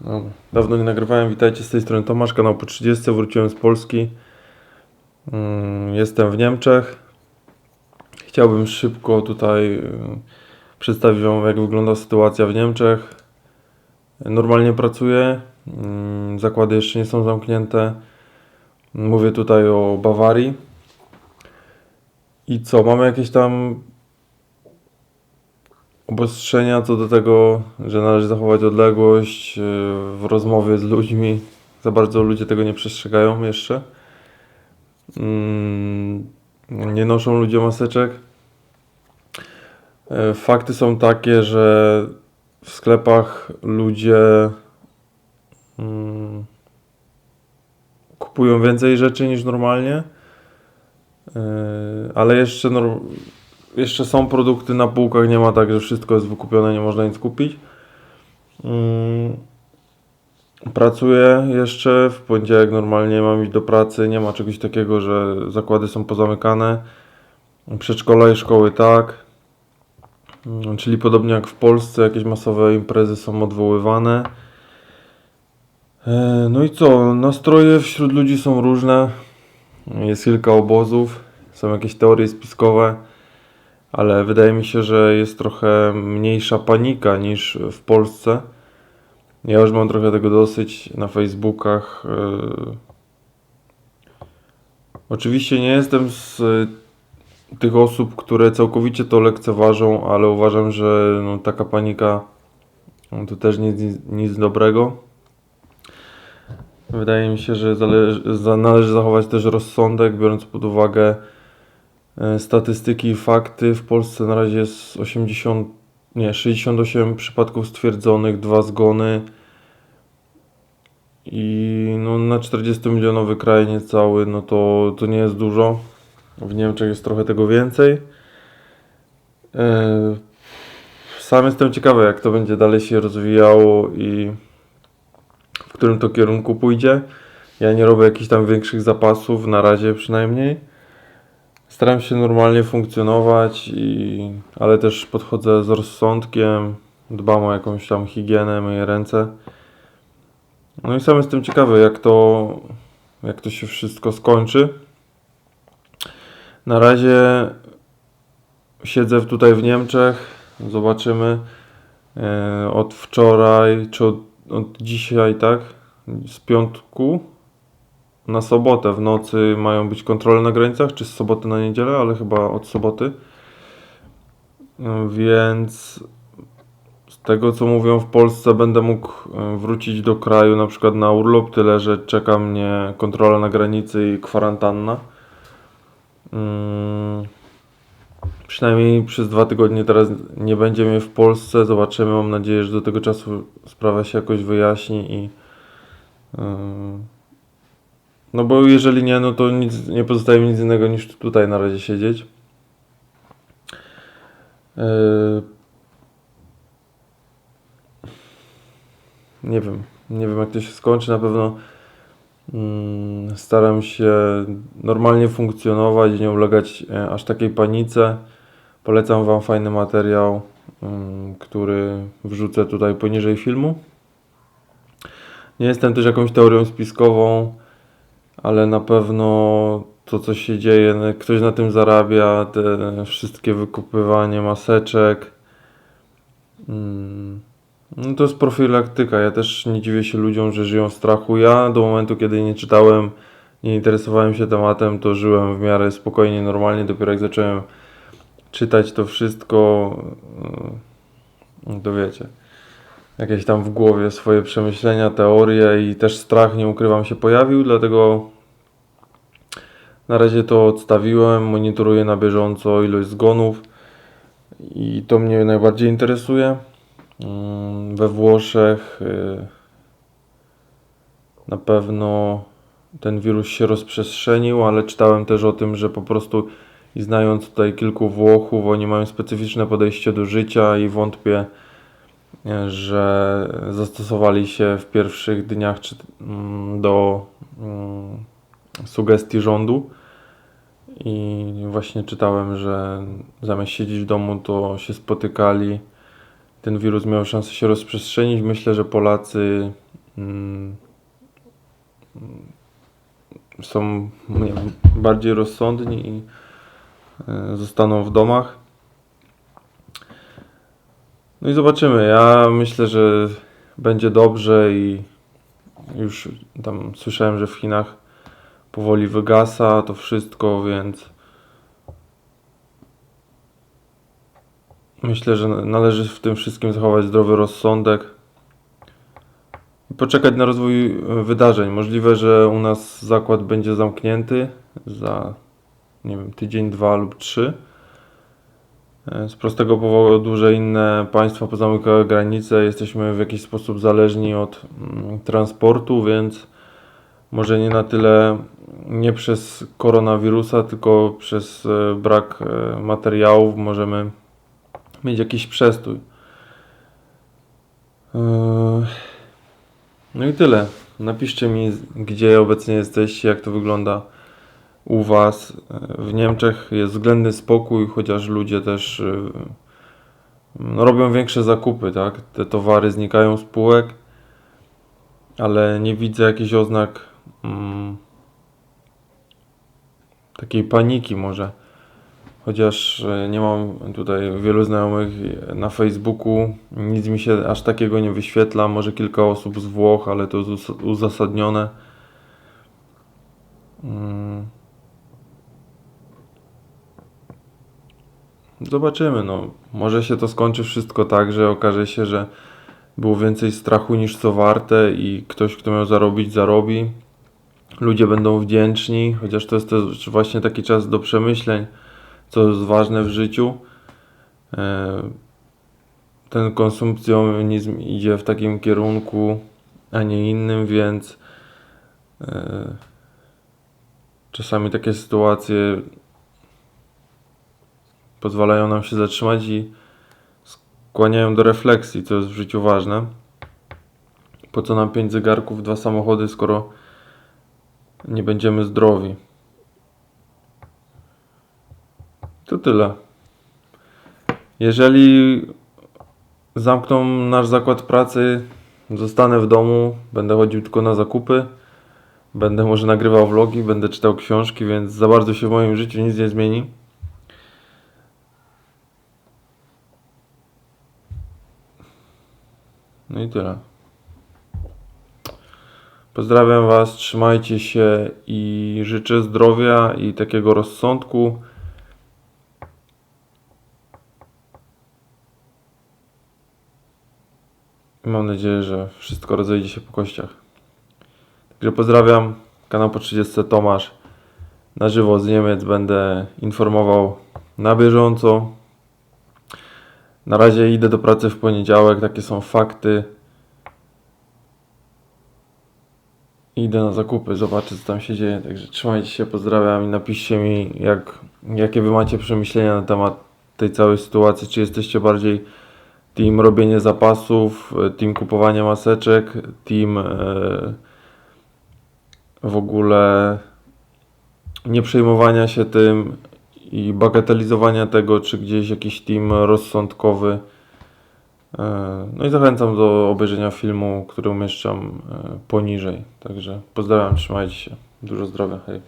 No, dawno nie nagrywałem. Witajcie z tej strony Tomasz, kanał po 30. Wróciłem z Polski. Mm, Jestem w Niemczech. Chciałbym szybko tutaj y, przedstawić Wam, jak wygląda sytuacja w Niemczech. Normalnie pracuję. Mm, Zakłady jeszcze nie są zamknięte. Mówię tutaj o Bawarii. I co, mamy jakieś tam obostrzenia co do tego, że należy zachować odległość yy, w rozmowie z ludźmi. Za bardzo ludzie tego nie przestrzegają jeszcze. Mm, Nie noszą ludzie maseczek. E, Fakty są takie, że w sklepach ludzie mm, kupują więcej rzeczy niż normalnie. E, Ale jeszcze jeszcze są produkty na półkach, nie ma tak, że wszystko jest wykupione, nie można nic kupić. Mm, Pracuję jeszcze, w poniedziałek normalnie mam iść do pracy, nie ma czegoś takiego, że zakłady są pozamykane. Przedszkola i szkoły tak. Mm, Czyli podobnie jak w Polsce, jakieś masowe imprezy są odwoływane. E, No i co? Nastroje wśród ludzi są różne. Jest kilka obozów, są jakieś teorie spiskowe ale wydaje mi się, że jest trochę mniejsza panika niż w Polsce. Ja już mam trochę tego dosyć na Facebookach. yy. Oczywiście nie jestem z y, tych osób, które całkowicie to lekceważą, ale uważam, że no, taka panika no, to też nic, nic dobrego. Wydaje mi się, że należy zachować też rozsądek, biorąc pod uwagę E, Statystyki i fakty. W Polsce na razie jest 80, nie, 68 przypadków stwierdzonych, dwa zgony. I no, na 40-milionowy kraj niecały, no to, to nie jest dużo. W Niemczech jest trochę tego więcej. E, Sam jestem ciekawy, jak to będzie dalej się rozwijało i w którym to kierunku pójdzie. Ja nie robię jakichś tam większych zapasów, na razie przynajmniej. Staram się normalnie funkcjonować, i, ale też podchodzę z rozsądkiem, dbam o jakąś tam higienę, myję ręce. No i sam jestem ciekawy, jak to, jak to się wszystko skończy. Na razie siedzę tutaj w Niemczech, zobaczymy. E, Od wczoraj, czy od, od dzisiaj, tak? Z piątku na sobotę w nocy mają być kontrole na granicach, czy z soboty na niedzielę, ale chyba od soboty. No, Więc z tego co mówią w Polsce będę mógł e, wrócić do kraju na przykład na urlop, tyle że czeka mnie kontrola na granicy i kwarantanna. Mm, Przynajmniej przez dwa tygodnie teraz nie będzie mnie w Polsce. Zobaczymy. Mam nadzieję, że do tego czasu sprawa się jakoś wyjaśni i yy, no bo jeżeli nie, no to nic, nie pozostaje mi nic innego niż tutaj na razie siedzieć. Yy, Nie wiem, nie wiem jak to się skończy. Na pewno mm, staram się normalnie funkcjonować nie ulegać e, aż takiej panice. Polecam Wam fajny materiał, mm, który wrzucę tutaj poniżej filmu. Nie jestem też jakąś teorią spiskową ale na pewno to, co się dzieje, no, ktoś na tym zarabia, te wszystkie wykupywanie maseczek. Mm, No to jest profilaktyka. Ja też nie dziwię się ludziom, że żyją w strachu. Ja do momentu, kiedy nie czytałem, nie interesowałem się tematem, to żyłem w miarę spokojnie, normalnie. Dopiero jak zacząłem czytać to wszystko, yy, to wiecie jakieś tam w głowie swoje przemyślenia, teorie i też strach, nie ukrywam, się pojawił, dlatego na razie to odstawiłem, monitoruję na bieżąco ilość zgonów i to mnie najbardziej interesuje. Mm, We Włoszech y, na pewno ten wirus się rozprzestrzenił, ale czytałem też o tym, że po prostu i znając tutaj kilku Włochów, oni mają specyficzne podejście do życia i wątpię, że zastosowali się w pierwszych dniach mm, do mm, sugestii rządu. I właśnie czytałem, że zamiast siedzieć w domu, to się spotykali. Ten wirus miał szansę się rozprzestrzenić. Myślę, że Polacy mm, są bardziej rozsądni i e, zostaną w domach. No i zobaczymy. Ja myślę, że będzie dobrze i już tam słyszałem, że w Chinach powoli wygasa to wszystko, więc myślę, że należy w tym wszystkim zachować zdrowy rozsądek i poczekać na rozwój wydarzeń. Możliwe, że u nas zakład będzie zamknięty za nie wiem, tydzień, dwa lub trzy. E, Z prostego powodu, że inne państwa pozamykały granice, jesteśmy w jakiś sposób zależni od mm, transportu, więc może nie na tyle nie przez koronawirusa, tylko przez e, brak e, materiałów możemy mieć jakiś przestój. No i tyle. Napiszcie mi, gdzie obecnie jesteście, jak to wygląda u Was. E, W Niemczech jest względny spokój, chociaż ludzie też e, robią większe zakupy, tak? Te towary znikają z półek, ale nie widzę jakichś oznak mm, takiej paniki może. Chociaż e, nie mam tutaj wielu znajomych na Facebooku, nic mi się aż takiego nie wyświetla. Może kilka osób z Włoch, ale to jest uzasadnione. Mm. Zobaczymy, no. Może się to skończy wszystko tak, że okaże się, że było więcej strachu niż co warte i ktoś, kto miał zarobić, zarobi. Ludzie będą wdzięczni, chociaż to jest też właśnie taki czas do przemyśleń, co jest ważne w życiu. E, Ten konsumpcjonizm idzie w takim kierunku, a nie innym, więc e, czasami takie sytuacje pozwalają nam się zatrzymać i skłaniają do refleksji, co jest w życiu ważne. Po co nam pięć zegarków, dwa samochody, skoro nie będziemy zdrowi? To tyle. Jeżeli zamkną nasz zakład pracy, zostanę w domu, będę chodził tylko na zakupy, będę może nagrywał vlogi, będę czytał książki, więc za bardzo się w moim życiu nic nie zmieni. No i tyle. Pozdrawiam Was, trzymajcie się i życzę zdrowia i takiego rozsądku. Mam nadzieję, że wszystko rozejdzie się po kościach. Także pozdrawiam. Kanał po 30 Tomasz. Na żywo z Niemiec będę informował na bieżąco. Na razie idę do pracy w poniedziałek, takie są fakty. Idę na zakupy, zobaczę co tam się dzieje. Także trzymajcie się, pozdrawiam i napiszcie mi, jak, jakie wy macie przemyślenia na temat tej całej sytuacji. Czy jesteście bardziej team robienie zapasów, team kupowania maseczek, team e, w ogóle nie przejmowania się tym i bagatelizowania tego, czy gdzieś jakiś team rozsądkowy. E, No i zachęcam do obejrzenia filmu, który umieszczam e, poniżej. Także pozdrawiam, trzymajcie się. Dużo zdrowia, hej.